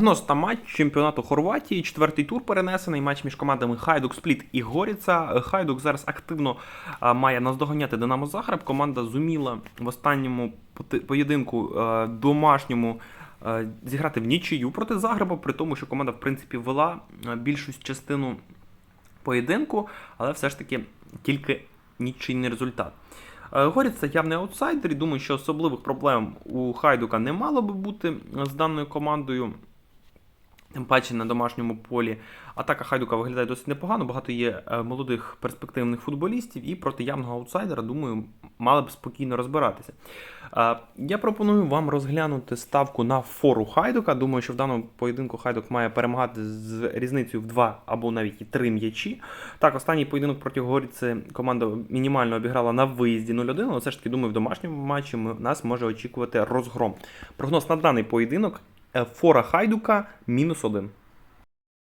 Прогноз та матч чемпіонату Хорватії. Четвертий тур перенесений. Матч між командами Хайдук Спліт і Горіца. Хайдук зараз активно має наздоганяти Динамо Загреб. Команда зуміла в останньому поєдинку домашньому зіграти в нічию проти Загреба, при тому, що команда в принципі вела більшу частину поєдинку, але все ж таки тільки нічийний результат. Горіц це явний аутсайдер, і думаю, що особливих проблем у Хайдука не мало би бути з даною командою. Тим паче на домашньому полі атака Хайдука виглядає досить непогано. Багато є е, молодих перспективних футболістів, і проти явного аутсайдера, думаю, мали б спокійно розбиратися. Е, Я пропоную вам розглянути ставку на фору Хайдука. Думаю, що в даному поєдинку Хайдук має перемагати з різницею в 2 або навіть і 3 м'ячі. Так, останній поєдинок проти Горіці команда мінімально обіграла на виїзді 0-1, але все ж таки думаю, в домашньому матчі нас може очікувати розгром. Прогноз на даний поєдинок Фора Хайдука мінус один.